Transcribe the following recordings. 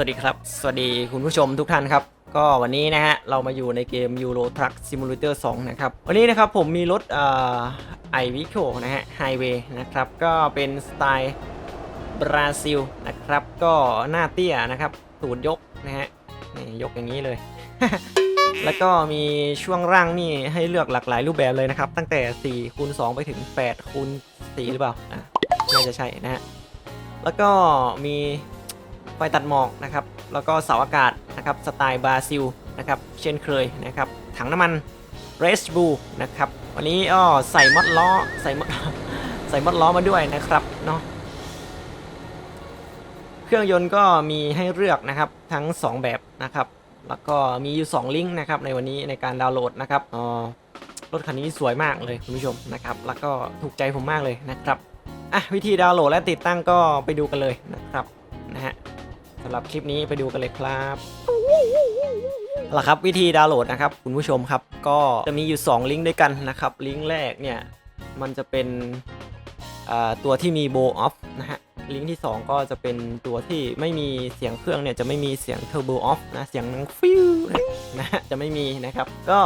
วัสดีครับ สวัสดีคุณผู้ชมทุกท่านครับ ก็วันนี้นะฮะ เรามาอยู่ในเกม Euro Truck Simulator 2 นะครับ วันนี้นะครับผมมีรถไอวิโคนะฮะไฮเวย์นะครับ ก็เป็นสไตล์บราซิลนะครับ ก็หน้าเตี้ยนะครับตูดยกนะฮะนี่ยกอย่างนี้เลย แล้วก็มีช่วงร่างนี่ให้เลือกหลากหลายรูปแบบเลยนะครับ ตั้งแต่4คูณ2ไปถึง8คูณ4หรือเปล่าอะน่าจะใช่นะฮะแล้วก็มี ไฟตัดหมอกนะครับ แล้วก็เสาอากาศนะครับสไตล์บราซิลนะครับ เช่นเคยนะครับ ถังน้ำมันเรสบูนะครับ วันนี้อ้อใส่มอดล้อใส่มอดใส่มอดล้อมาด้วยนะครับเนาะ เครื่องยนต์ก็มีให้เลือกนะครับทั้ง 2 แบบนะครับ แล้วก็มีอยู่ 2 ลิงก์นะครับในวันนี้ในการดาวน์โหลดนะครับอ๋อรถคันนี้สวยมากเลยคุณผู้ชมนะครับ แล้วก็ถูกใจผมมากเลยนะครับ อะวิธีดาวน์โหลดและติดตั้งก็ไปดูกันเลยนะครับนะฮะำหรับคลิปนี้ไปดูกันเลยครับเอาละครับวิธีดาวน์โหลดนะครับคุณผู้ชมครับก็จะมีอยู่ 2 ลิงก์ด้วยกันนะครับลิงก์แรกเนี่ยมันจะเป็นตัวที่มีโบออฟนะฮะลิงก์ที่ 2 ก็จะเป็นตัวที่ไม่มีเสียงเครื่องเนี่ยจะไม่มีเสียงเทอร์โบออฟนะเสียงนังฟิวนะฮะจะไม่มีนะครับ ก็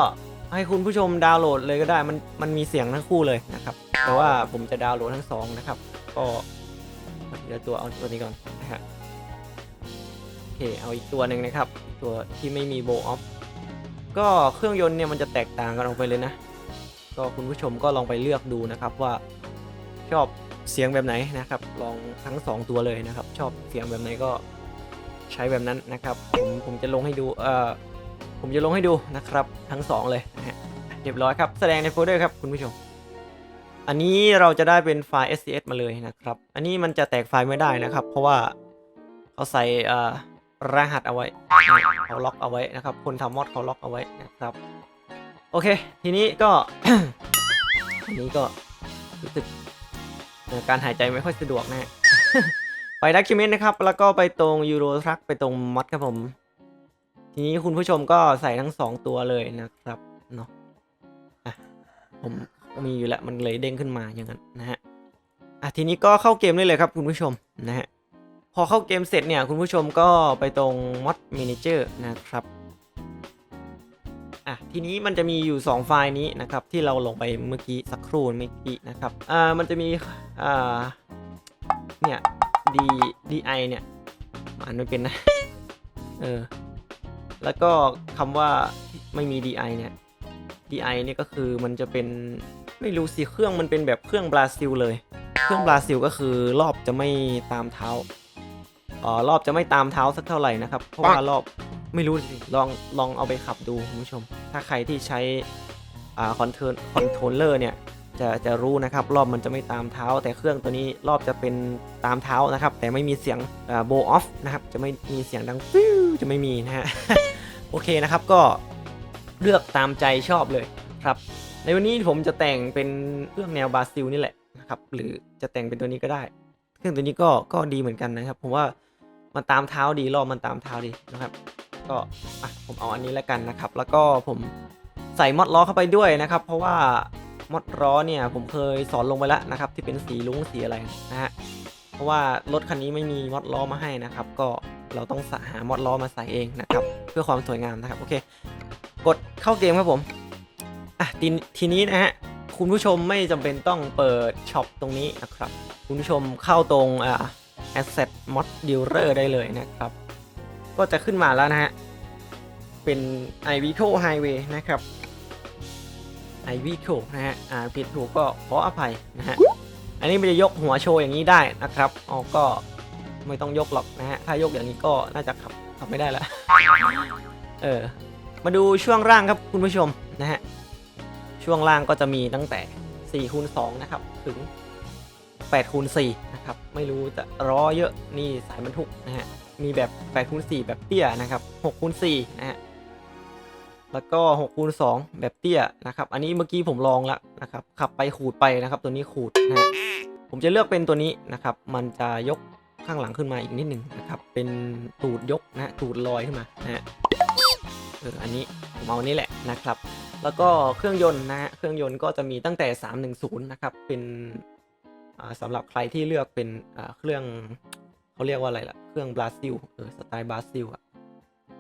ให้คุณผู้ชมดาวน์โหลดเลยก็ได้มันมันมีเสียงทั้งคู่เลยนะครับแต่ว่าผมจะดาวน์โหลดทั้งสองนะครับก็เดี๋ยวตัวเอาตัวนี้ก่อนนะฮะ เคเอาอีกตัวหนึ่งนะครับ ตัวที่ไม่มีโบออฟก็เครื่องยนต์เนี่ยมันจะแตกต่างกันออกไปเลยนะ ก็คุณผู้ชมก็ลองไปเลือกดูนะครับว่าชอบเสียงแบบไหนนะครับ ลองทั้งสองตัวเลยนะครับ ชอบเสียงแบบไหนก็ใช้แบบนั้นนะครับผมผมจะลงให้ดูเอ่อผมจะลงให้ดูนะครับทั้งสองเลยนะฮะเรียบร้อยครับแสดงในโฟลเดอร์ครับคุณผู้ชม อันนี้เราจะได้เป็นไฟล์ SCS มาเลยนะครับ อันนี้มันจะแตกไฟล์ไม่ได้นะครับ เพราะว่าเขาใส่เอ่อ รหัสเอาไว้เขาล็อกเอาไว้นะครับ คนทำมอดเขาล็อกเอาไว้นะครับ โอเค ทีนี้ก็อันนี้ก็รู้สึกการหายใจไม่ค่อยสะดวกนะฮะไปดักคิเมนนะครับ แล้วก็ไปตรงยูโรทรัคไปตรงมอดครับผม ทีนี้คุณผู้ชมก็ใส่ทั้งสองตัวเลยนะครับเนาะอะผมมีอยู่แล้วมันเลยเด้งขึ้นมาอย่างนั้นนะฮะอะทีนี้ก็เข้าเกมได้เลยครับคุณผู้ชมนะฮะ พอเข้าเกมเสร็จเนี่ย คุณผู้ชมก็ไปตรง mod manager นะครับอะทีนี้มันจะมีอยู่ 2 ไฟล์นี้นะครับ ที่เราลงไปเมื่อกี้สักครู่เมื่อกี้นะครับอ่ามันจะมีอ่าเนี่ย d di เนี่ยอ่านไม่เป็นนะเออแล้วก็คำว่าไม่มี di เนี่ย DI เนี่ยก็คือมันจะเป็นไม่รู้สิเครื่องมันเป็นแบบเครื่องบราซิลเลย เครื่องบราซิลก็คือรอบจะไม่ตามเท้า รอบจะไม่ตามเท้าสักเท่าไหร่นะครับ เพราะว่ารอบไม่รู้สิลองลองเอาไปขับดูคุณผู้ชม ถ้าใครที่ใช้อ่าคอนเทนคอนโทรลเลอร์เนี่ยจะจะรู้นะครับรอบมันจะไม่ตามเท้า แต่เครื่องตัวนี้รอบจะเป็นตามเท้านะครับ แต่ไม่มีเสียงโบออฟนะครับ จะไม่มีเสียงดังฟิวจะไม่มีนะฮะโอเคนะครับก็เลือกตามใจชอบเลยครับ ในวันนี้ผมจะแต่งเป็นเครื่องแนวบราซิลนี่แหละนะครับหรือจะแต่งเป็นตัวนี้ก็ได้ เครื่องตัวนี้ก็ก็ดีเหมือนกันนะครับผมว่า มันตามเท้าดีรอบมันตามเท้าดีนะครับ ก็อะผมเอาอันนี้แล้วกันนะครับ แล้วก็ผมใส่มอดล้อเข้าไปด้วยนะครับ เพราะว่ามอดล้อเนี่ยผมเคยสอนลงไปแล้วนะครับ ที่เป็นสีลุ้งสีอะไรนะฮะเพราะว่ารถคันนี้ไม่มีมอดล้อมาให้นะครับ ก็เราต้องหามอดล้อมาใส่เองนะครับ เพื่อความสวยงามนะครับโอเค กดเข้าเกมครับผมอะทีทีนี้นะฮะคุณผู้ชมไม่จำเป็นต้องเปิดช็อปตรงนี้นะครับ คุณผู้ชมเข้าตรงอ่า asset mod dealer ได้เลยนะครับ ก็จะขึ้นมาแล้วนะฮะ เป็น i v i c o highway นะครับ i v i c o นะฮะ อ่าผิดถูกก็ขออภัยนะฮะ อันนี้มันจะยกหัวโชว์อย่างนี้ได้นะครับอ๋อก็ไม่ต้องยกหรอกนะฮะ ถ้ายกอย่างนี้ก็น่าจะขับขับไม่ได้ล้วเออ มาดูช่วงล่างครับคุณผู้ชมนะฮะ ช่วงล่างก็จะมีตั้งแต่4คูณ2นะครับ ถึง 8คูณ4นะครับ ไม่รู้จะล้อเยอะนี่สายบรรทุกนะฮะ มีแบบ8คูณ4แบบเตี้ยนะครับ6คูณ4นะฮะ แล้วก็6คูณ2แบบเตี้ยนะครับ อันนี้เมื่อกี้ผมลองแล้วนะครับ ขับไปขูดไปนะครับ ตัวนี้ขูดนะฮะ ผมจะเลือกเป็นตัวนี้นะครับ มันจะยกข้างหลังขึ้นมาอีกนิดหนึ่งนะครับ เป็นตูดยกนะฮะตูดลอยขึ้นมานะฮะ เออ อันนี้ผมเอาอันนี้แหละนะครับแล้วก็เครื่องยนต์นะฮะ เครื่องยนต์ก็จะมีตั้งแต่ 310 นะครับ เป็น สำหรับใครที่เลือกเป็นเครื่องเขาเรียกว่าอะไรล่ะ เครื่องบราซิลเออสไตล์บราซิล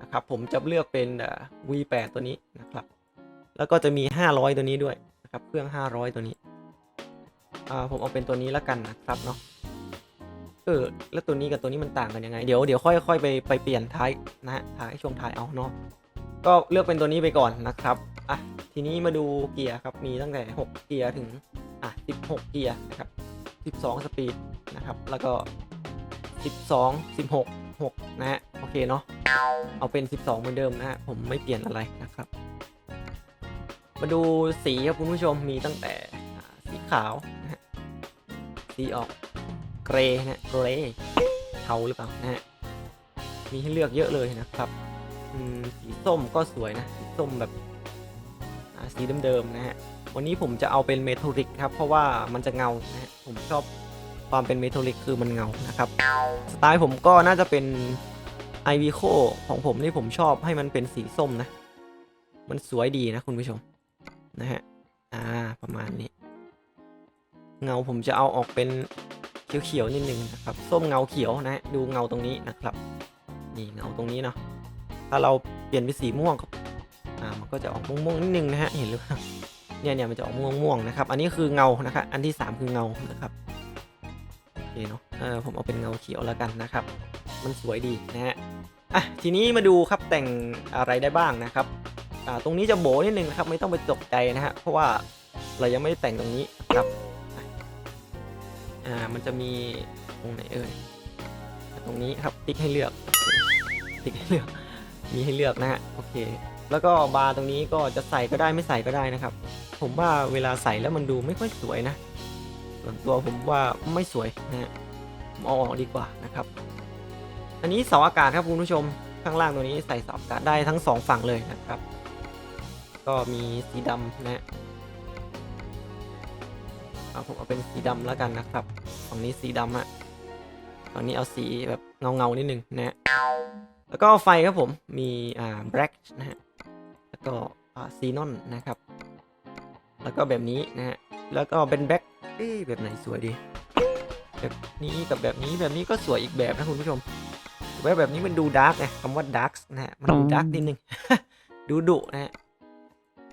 นะครับผมจะเลือกเป็น V8 ตัวนี้นะครับ แล้วก็จะมี 500 ตัวนี้ด้วยนะครับเครื่อง 500 ตัวนี้ผมเอาเป็นตัวนี้แล้วกันนะครับเนาะเออแล้วตัวนี้กับตัวนี้มันต่างกันยังไง เดี๋ยวเดี๋ยวค่อยค่อยไปไปเปลี่ยนท้ายนะฮะท้ายช่วงท้ายเอาเนาะก็เลือกเป็นตัวนี้ไปก่อนนะครับอะทีนี้มาดูเกียร์ครับมีตั้งแต่ 6 เกียร์ถึงอะ16 เกียร์นะครับ 12 สปีดนะครับ แล้วก็ 12 16 6 นะฮะ โอเคเนาะ เอาเป็น 12 เหมือนเดิมนะฮะ ผมไม่เปลี่ยนอะไรนะครับ มาดูสีครับคุณผู้ชม มีตั้งแต่สีขาวนะฮะ สีออกเกรย์นะฮะเกรย์เทาหรือเปล่านะฮะ มีให้เลือกเยอะเลยนะครับ สีส้มก็สวยนะ สีส้มแบบสีเดิมๆนะฮะ วันนี้ผมจะเอาเป็นเมทัลลิกครับ เพราะว่ามันจะเงานะผมชอบความเป็นเมทัลลิกคือมันเงานะครับ สไตล์ผมก็น่าจะเป็นไอวีโคของผมนี่ผมชอบให้มันเป็นสีส้มนะ มันสวยดีนะคุณผู้ชมนะฮะ อ่า ประมาณนี้ เงาผมจะเอาออกเป็นเขียวๆนิดนึงนะครับ ส้มเงาเขียวนะฮะดูเงาตรงนี้นะครับ นี่เงาตรงนี้เนาะ ถ้าเราเปลี่ยนเป็นสีม่วงก็อ่า มันก็จะออกม่วงๆนิดนึงนะฮะ เห็นหรือเปล่า เนี่ยเนี่ยมันจะออกม่วงๆนะครับ อันนี้คือเงานะครับอันที่ 3 คือเงานะครับโอเคเนาะเออผมเอาเป็นเงาเขียวแล้วกันนะครับ มันสวยดีนะฮะอะทีนี้มาดูครับแต่งอะไรได้บ้างนะครับอ่าตรงนี้จะโบนิดนึงนะครับ ไม่ต้องไปตกใจนะฮะเพราะว่าเรายังไม่ได้แต่งตรงนี้ครับอ่ามันจะมีตรงไหนเอ่ยตรงนี้ครับติ๊กให้เลือกติ๊กให้เลือกมีให้เลือกนะฮะโอเค แล้วก็บาร์ตรงนี้ก็จะใส่ก็ได้ไม่ใส่ก็ได้นะครับ ผมว่าเวลาใส่แล้วมันดูไม่ค่อยสวยนะส่วนตัวผมว่าไม่สวยนะฮะผมเอาออกดีกว่านะครับ อันนี้เสาอากาศครับคุณผู้ชมข้างล่างตัวนี้ใส่เสาอากาศได้ทั้งสองฝั่งเลยนะครับ ก็มีสีดำนะฮะเอาผมเอาเป็นสีดำแล้วกันนะครับฝั่งนี้สีดำอะฝั่งนี้เอาสีแบบเงาเงานิดนึงนะฮะแล้วก็ไฟครับผมมีอ่า black นะฮะ ก็อ่าซีนอนนะครับ แล้วก็แบบนี้นะฮะ แล้วก็เป็นแบ็คเอ๊ะแบบไหนสวยดี แบบนี้กับแบบนี้แบบนี้ก็สวยอีกแบบนะคุณผู้ชมแต่ว่าแบบนี้มันดูดาร์กไงคำว่าดาร์กนะฮะ มันดูดาร์กนิดนึง ดูดุนะฮะ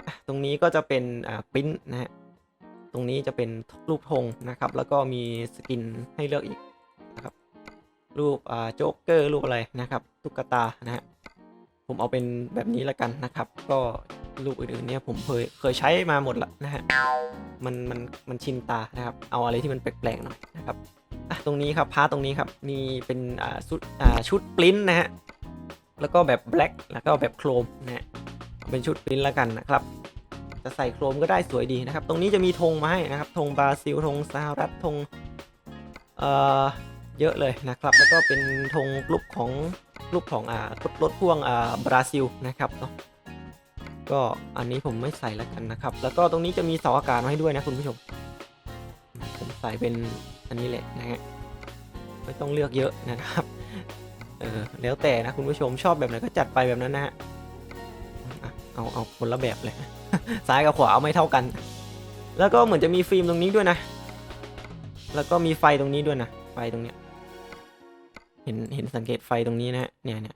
อะตรงนี้ก็จะเป็นอ่าปริ้นนะฮะ ตรงนี้จะเป็นรูปธงนะครับ แล้วก็มีสกินให้เลือกอีกนะครับ รูปอ่าโจ๊กเกอร์รูปอะไรนะครับ ตุ๊กตานะฮะ ผมเอาเป็นแบบนี้ละกันนะครับ ก็รูปอื่นๆเนี่ยผมเคยเคยใช้มาหมดละนะฮะมันมันมันชินตานะครับ เอาอะไรที่มันแปลกๆหน่อยนะครับอะตรงนี้ครับพาร์ตรงนี้ครับมีเป็นอ่าชุดอ่าชุดปริ้นนะฮะแล้วก็แบบแบล็กแล้วก็แบบโครมนะฮะเป็นชุดปริ้นละกันนะครับจะใส่โครมก็ได้สวยดีนะครับ ตรงนี้จะมีธงมาให้นะครับธงบราซิลธงสหรัฐธงเอ่อเยอะเลยนะครับ แล้วก็เป็นธงรูปของ รูปของอ่ารถรถพ่วงอ่าบราซิลนะครับเนาะก็อันนี้ผมไม่ใส่แล้วกันนะครับ แล้วก็ตรงนี้จะมีเสาอากาศมาให้ด้วยนะคุณผู้ชม ผมใส่เป็นอันนี้แหละนะฮะไม่ต้องเลือกเยอะนะครับเออแล้วแต่นะคุณผู้ชมชอบแบบไหนก็จัดไปแบบนั้นนะฮะอะเอาเอาคนละแบบเลยซ้ายกับขวาเอาไม่เท่ากัน แล้วก็เหมือนจะมีฟิล์มตรงนี้ด้วยนะ แล้วก็มีไฟตรงนี้ด้วยนะ ไฟตรงเนี้ย เห็นเห็นสังเกตไฟตรงนี้นะฮะเนี่ยเนี่ย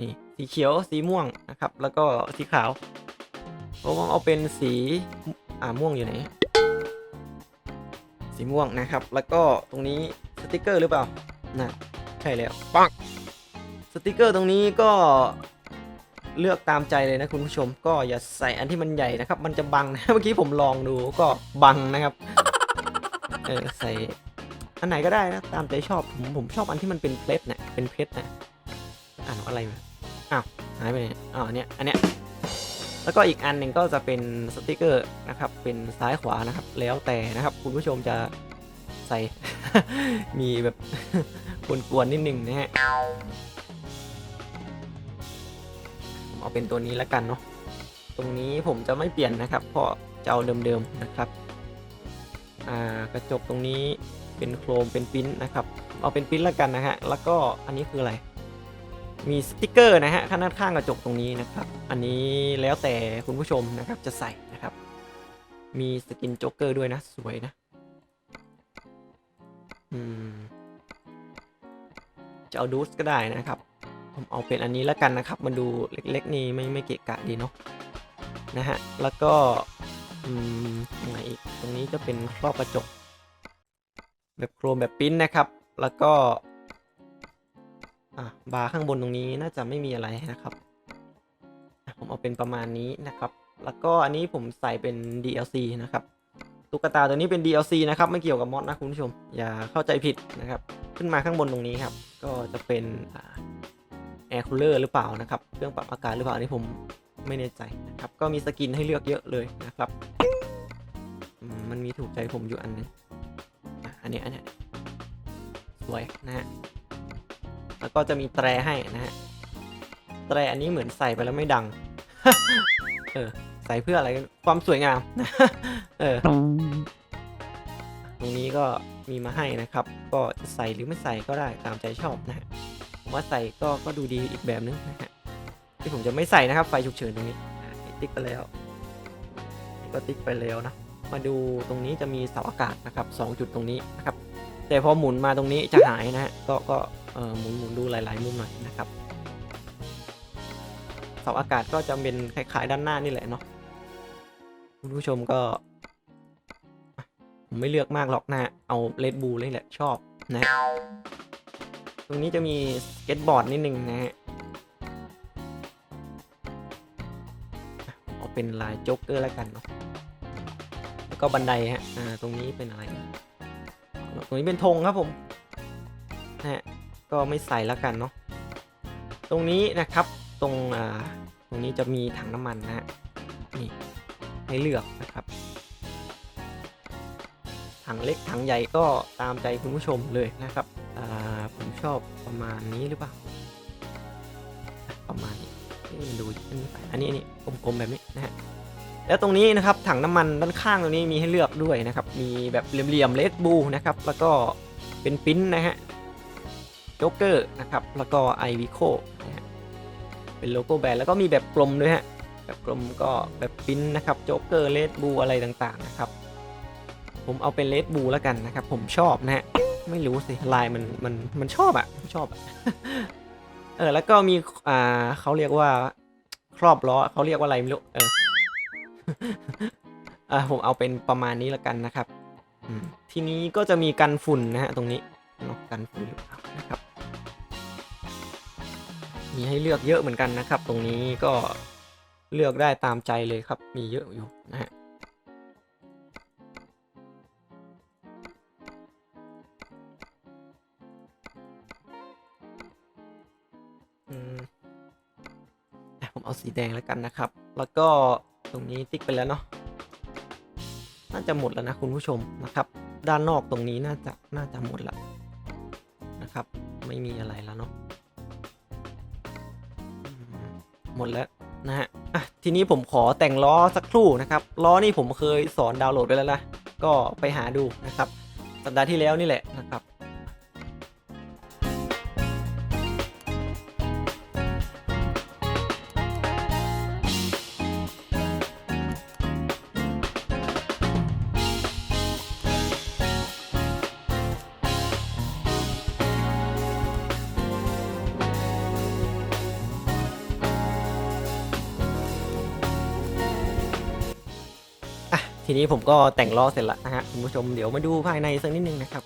นี่สีเขียวสีม่วงนะครับ แล้วก็สีขาวผมเอาเป็นสีอ่าม่วงอยู่ไหน สีม่วงนะครับ แล้วก็ตรงนี้สติกเกอร์หรือเปล่าน่ะใช่แล้วปังสติกเกอร์ตรงนี้ก็เลือกตามใจเลยนะคุณผู้ชม ก็อย่าใส่อันที่มันใหญ่นะครับ มันจะบังนะเมื่อกี้ผมลองดูก็บังนะครับ เออใส่ อันไหนก็ได้นะ ตามใจชอบ ผมผมชอบอันที่มันเป็นเพชรเนี่ยเป็นเพชรนะอ่านอะไรอ้าวหายไปไหนอ๋อเนี่ยอันเนี้ยแล้วก็อีกอันหนึ่งก็จะเป็นสติกเกอร์นะครับ เป็นซ้ายขวานะครับ แล้วแต่นะครับ คุณผู้ชมจะใส่ มีแบบกวนๆนิดนึงนะฮะผมเอาเป็นตัวนี้แล้วกันเนาะ ตรงนี้ผมจะไม่เปลี่ยนนะครับ เพราะจะเอาเดิมๆนะครับ อ่ากระจกตรงนี้ เป็นโครมเป็นปิ้นนะครับ เอาเป็นปิ้นแล้วกันนะฮะ แล้วก็อันนี้คืออะไร มีสติกเกอร์นะฮะข้างด้านข้างกระจกตรงนี้นะครับ อันนี้แล้วแต่คุณผู้ชมนะครับจะใส่นะครับ มีสกินโจ๊กเกอร์ด้วยนะ สวยนะ อืม จะเอาดูสก็ได้นะครับ ผมเอาเป็นอันนี้แล้วกันนะครับ มันดูเล็ก ๆ นี่ไม่ไม่เกะกะดีเนาะ นะฮะ แล้วก็ อืมตรงไหนอีก ตรงนี้จะเป็นครอบกระจก แบบโครมแบบปิ้นนะครับ แล้วก็บาร์ข้างบนตรงนี้น่าจะไม่มีอะไรนะครับ ผมเอาเป็นประมาณนี้นะครับ แล้วก็อันนี้ผมใส่เป็น DLC นะครับตุ๊กตาตัวนี้เป็น DLC นะครับไม่เกี่ยวกับมอดนะคุณผู้ชม อย่าเข้าใจผิดนะครับ ขึ้นมาข้างบนตรงนี้ครับ ก็จะเป็นแอร์คูลเลอร์หรือเปล่านะครับเครื่องปรับอากาศหรือเปล่าอันนี้ผมไม่แน่ใจนะครับ ก็มีสกินให้เลือกเยอะเลยนะครับ มันมีถูกใจผมอยู่อันนึง อะอันนี้อันเนี้ยสวยนะฮะแล้วก็จะมีแตรให้นะฮะแตรอันนี้เหมือนใส่ไปแล้วไม่ดัง เออ ใส่เพื่ออะไรความสวยงามนะเออตรงนี้ก็มีมาให้นะครับ ก็จะใส่หรือไม่ใส่ก็ได้ตามใจชอบนะฮะผมว่าใส่ก็ก็ดูดีอีกแบบนึงนะฮะที่ผมจะไม่ใส่นะครับไฟฉุกเฉินตรงนี้ติ๊กไปแล้วนี่ก็ติ๊กไปแล้วนะ มาดูตรงนี้จะมีเสาอากาศนะครับสองจุดตรงนี้นะครับ แต่พอหมุนมาตรงนี้จะหายนะฮะก็ก็เออหมุนหมุนดูหลาย ๆ มุมหน่อยนะครับเสาอากาศก็จะเป็นคล้าย ๆ ด้านหน้านี่แหละเนาะคุณผู้ชมก็ผมไม่เลือกมากหรอกนะ เอาเลดบูเลยแหละชอบนะ ตรงนี้จะมีสเก็ตบอร์ดนิดนึงนะฮะเอาเป็นลายโจ๊กเกอร์แล้วกันเนาะ ก็บันไดฮะอ่าตรงนี้เป็นอะไรตรงนี้เป็นธงครับผมนะฮะก็ไม่ใส่แล้วกันเนาะตรงนี้นะครับตรงอ่าตรงนี้จะมีถังน้ำมันนะฮะนี่ให้เลือกนะครับ ถังเล็กถังใหญ่ก็ตามใจคุณผู้ชมเลยนะครับอ่าผมชอบประมาณนี้หรือเปล่าประมาณนี้มันดูอันนี้ไปอันนี้อันนี้กลมๆแบบนี้นะฮะ แล้วตรงนี้นะครับถังน้ำมันด้านข้างตรงนี้มีให้เลือกด้วยนะครับ มีแบบเหลี่ยมๆเลดบูนะครับ แล้วก็เป็นปิ้นนะฮะโจ๊กเกอร์นะครับ แล้วก็ไอวิโคนะฮะเป็นโลโก้แบรนด์แล้วก็มีแบบกลมด้วยฮะแบบกลมก็แบบปิ้นนะครับโจ๊กเกอร์เลดบูอะไรต่างๆนะครับ ผมเอาเป็นเลดบูแล้วกันนะครับ ผมชอบนะฮะไม่รู้สิลายมันมันมันชอบอะชอบอะเออแล้วก็มีอ่าเขาเรียกว่าครอบล้อเขาเรียกว่าอะไรไม่รู้เออ อะผมเอาเป็นประมาณนี้ล้วกันนะครับทีนี้ก็จะมีกันฝุ่นนะฮะตรงนี้เนาะกันฝุ่นหรือเปล่านะครับ มีให้เลือกเยอะเหมือนกันนะครับ ตรงนี้ก็เลือกได้ตามใจเลยครับ มีเยอะอยู่นะฮะอืมอะผมเอาสีแดงแล้วกันนะครับ แล้วก็ ตรงนี้ติ๊กไปแล้วเนาะน่าจะหมดแล้วนะคุณผู้ชมนะครับ ด้านนอกตรงนี้น่าจะน่าจะหมดแล้วนะครับ ไม่มีอะไรแล้วเนาะหมดแล้วนะฮะอะทีนี้ผมขอแต่งล้อสักครู่นะครับล้อนี่ผมเคยสอนดาวน์โหลดไปแล้วนะก็ไปหาดูนะครับ สัปดาห์ที่แล้วนี่แหละ ทีนี้ผมก็แต่งล้อเสร็จแล้วนะฮะคุณผู้ชมเดี๋ยวมาดูภายในสักนิดนึงนะครับ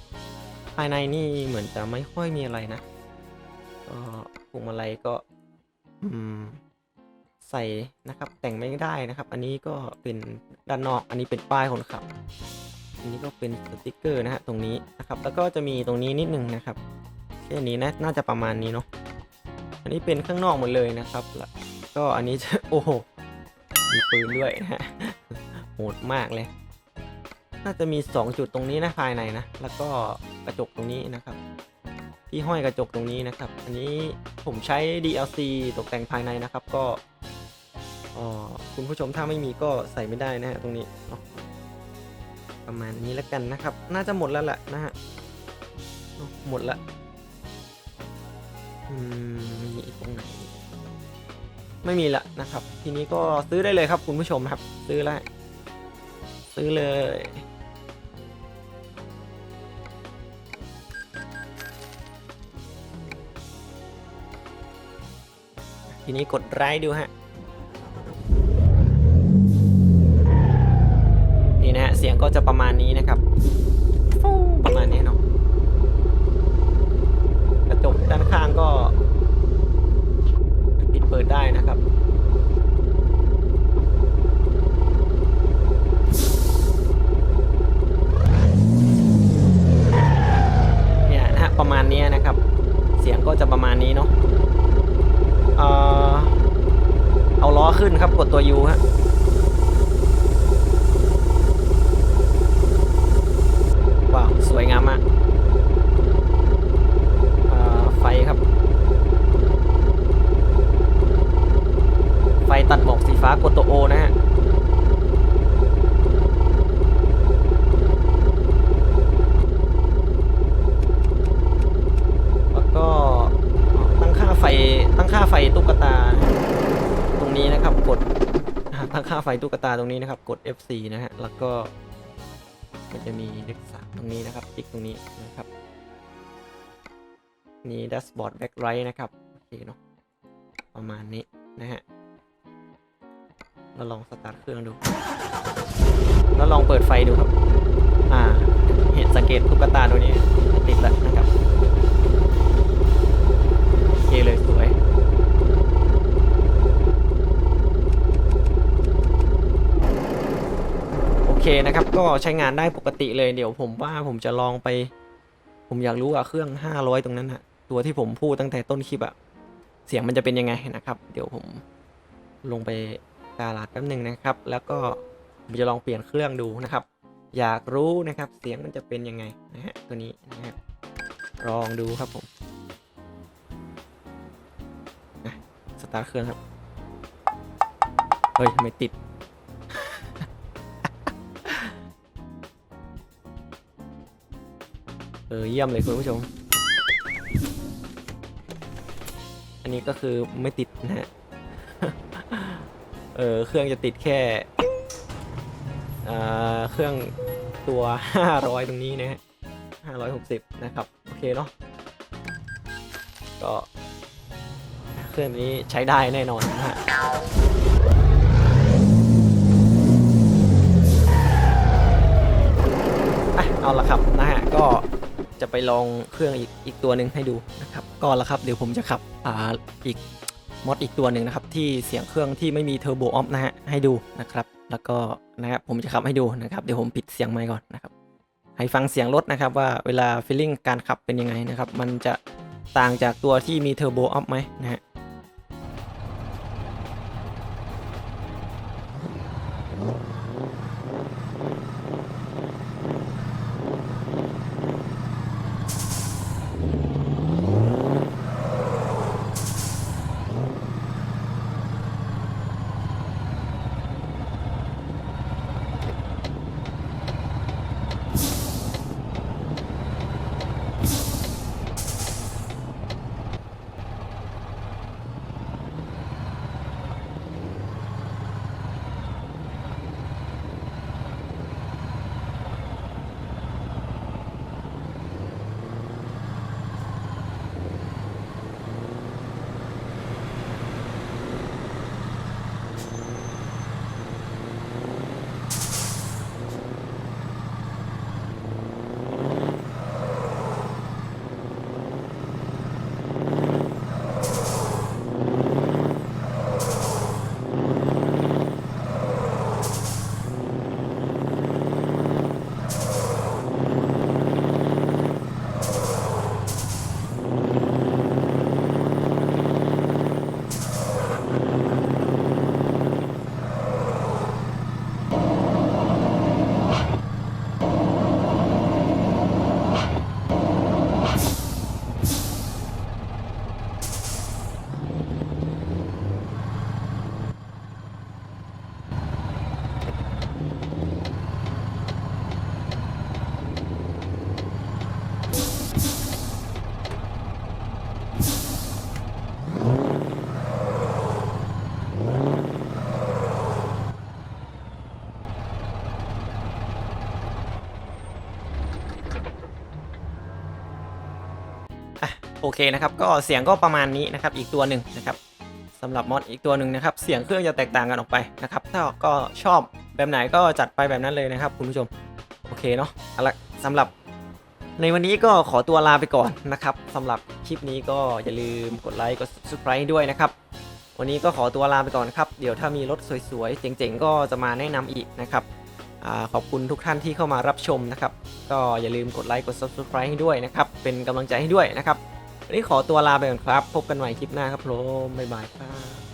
ภายในนี่เหมือนจะไม่ค่อยมีอะไรนะก็พวงมาลัยก็ใส่นะครับ แต่งไม่ได้นะครับ อันนี้ก็เป็นด้านนอกอันนี้เป็นป้ายคนขับ อันนี้ก็เป็นสติกเกอร์นะฮะตรงนี้นะครับแล้วก็จะมีตรงนี้นิดนึงนะครับแค่นี้นะน่าจะประมาณนี้เนาะอันนี้เป็นข้างนอกหมดเลยนะครับแล้วก็อันนี้จะโอ้โหมีปืนด้วยนะฮะ โหดมากเลย น่าจะมี 2 จุดตรงนี้นะภายในนะ แล้วก็กระจกตรงนี้นะครับ ที่ห้อยกระจกตรงนี้นะครับ อันนี้ผมใช้ DLC ตกแต่งภายในนะครับ ก็อ่อคุณผู้ชมถ้าไม่มีก็ใส่ไม่ได้นะฮะตรงนี้ประมาณนี้แล้วกันนะครับ น่าจะหมดแล้วแหละนะฮะหมดละอืมมีอีกตรงไหน ไม่มีละนะครับ ทีนี้ก็ซื้อได้เลยครับคุณผู้ชมครับ ซื้อแล้ว ซื้อเลย ทีนี้กดไลค์ดูฮะ นี่นะฮะ เสียงก็จะประมาณนี้นะครับ ประมาณนี้เนาะ กระจกด้านข้างก็ ปิดเปิดได้นะครับ ตัวยูฮะ ว้าว สวยงามมากเอ่อไฟครับ ไฟตัดหมอกสีฟ้ากดตัว O นะฮะ แล้วก็ตั้งค่าไฟตั้งค่าไฟตุ๊กตา ตรงนี้นะครับกดอ่าตั้งค่า ไฟตุ๊กตาตรงนี้นะครับ กด F4 นะฮะ แล้วก็มันจะมีเลขสามตรงนี้นะครับติ๊กตรงนี้นะครับนี่ดัชบอร์ดแบ็คไรท์นะครับ โอเคเนาะประมาณนี้นะฮะ เราลองสตาร์ทเครื่องดู แล้วลองเปิดไฟดูครับ อ่า เห็นสังเกตตุ๊กตาตัวนี้ติดแล้วนะครับ โอเคเลยสวย โอ เคนะครับ ก็ใช้งานได้ปกติเลยเดี๋ยวผมว่าผมจะลองไป ผมอยากรู้อะเครื่อง 500 ตรงนั้นอะตัวที่ผมพูดตั้งแต่ต้นคลิปอะเสียงมันจะเป็นยังไงนะครับ เดี๋ยวผมลงไปกาลาดแป๊บหนึ่งนะครับ แล้วก็ผมจะลองเปลี่ยนเครื่องดูนะครับ อยากรู้นะครับ เสียงมันจะเป็นยังไงนะฮะตัวนี้นะฮะลองดูครับผมสตาร์เครื่องครับ เฮ้ยทำไมติด ออเยี่ยมเลยคุณผู้ชม อันนี้ก็คือไม่ติดนะฮะ เออเครื่องจะติดแค่อ่าเครื่องตัว 500 ตรงนี้นะฮะ 560 นะครับ โอเคเนาะ ก็เครื่องนี้ใช้ได้แน่นอนนะฮะเอาละครับนะฮะก็ จะไปลองเครื่องอีกอีกตัวหนึ่งให้ดูนะครับก็ละครับเดี๋ยวผมจะขับอ่าอีกมอดอีกตัวหนึ่งนะครับที่เสียงเครื่องที่ไม่มีเทอร์โบออฟนะฮะให้ดูนะครับแล้วก็นะครับผมจะขับให้ดูนะครับเดี๋ยวผมปิดเสียงไมค์ก่อนนะครับให้ฟังเสียงรถนะครับว่าเวลาฟีลลิ่งการขับเป็นยังไงนะครับมันจะต่างจากตัวที่มีเทอร์โบออฟไหมนะฮะ โอเคนะครับก็เสียงก็ประมาณนี้นะครับอีกตัวหนึ่งนะครับสำหรับมอดอีกตัวหนึ่งนะครับเสียงเครื่องจะแตกต่างกันออกไปนะครับถ้าก็ชอบแบบไหนก็จัดไปแบบนั้นเลยนะครับคุณผู้ชมโอเคเนาะเอาละสำหรับในวันนี้ก็ขอตัวลาไปก่อนนะครับสำหรับคลิปนี้ก็อย่าลืมกดไลค์กด subscribe ด้วยนะครับ วันนี้ก็ขอตัวลาไปก่อนครับ เดี๋ยวถ้ามีรถสวยๆ เจ๋งๆ ก็จะมาแนะนำอีกนะครับอขอบคุณทุกท่านที่เข้ามารับชมนะครับ ก็อย่าลืมกดไลค์กด subscribe ให้ด้วยนะครับ เป็นกำลังใจให้ด้วยนะครับ วันนี้ขอตัวลาไปก่อนครับ พบกันใหม่คลิปหน้าครับผมบ๊ายบายครับ